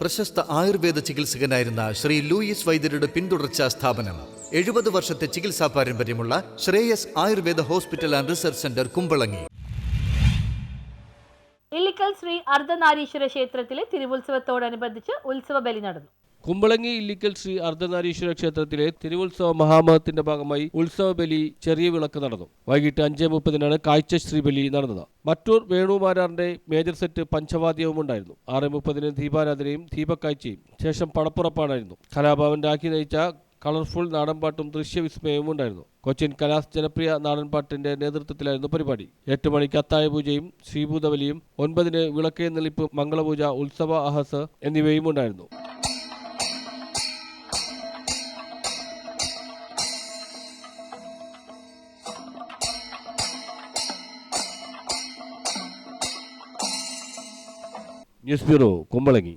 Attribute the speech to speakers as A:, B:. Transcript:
A: പ്രശസ്ത ആയുർവേദ ചികിത്സകനായിരുന്ന ശ്രീ ലൂയിസ് വൈദ്യരുടെ പിന്തുടർച്ചാ സ്ഥാപനം. എഴുപത് വർഷത്തെ ചികിത്സാ പാരമ്പര്യമുള്ള Shreyas Ayurveda hospital and research centre Kumbalangi.
B: Illikkal Sri Ardhanarishwara ക്ഷേത്രത്തിലെ തിരുവുത്സവത്തോടനുബന്ധിച്ച് ഉത്സവ ബലി നടന്നു.
C: കുമ്പളങ്ങി ഇല്ലിക്കൽ ശ്രീ അർദ്ധനാരീശ്വര ക്ഷേത്രത്തിലെ തിരുവുത്സവ മഹാമഹത്തിന്റെ ഭാഗമായി ഉത്സവ ബലി ചെറിയ വിളക്ക് നടന്നു. വൈകിട്ട് അഞ്ച് മുപ്പതിനാണ് കാഴ്ച ശ്രീബലി നടന്നത്. മറ്റൂർ വേണുമാരാറിന്റെ മേജർ സെറ്റ് പഞ്ചവാദ്യവും ഉണ്ടായിരുന്നു. ആറ് മുപ്പതിന് ദീപാരാധനയും ദീപക്കാഴ്ചയും. ശേഷം പടപ്പുറപ്പാടായിരുന്നു കലാഭവൻ ആക്കി നയിച്ച കളർഫുൾ നാടൻപാട്ടും ദൃശ്യവിസ്മയവും ഉണ്ടായിരുന്നു. കൊച്ചിൻ കലാസ് ജനപ്രിയ നാടൻപാട്ടിന്റെ നേതൃത്വത്തിലായിരുന്നു പരിപാടി. എട്ട് മണിക്ക് അത്തായ പൂജയും ശ്രീഭൂതബലിയും ഒൻപതിന് വിളക്കേ നെളിപ്പ് മംഗളപൂജ ഉത്സവ അഹസ് എന്നിവയും ഉണ്ടായിരുന്നു. News bureau కుమ్మలగి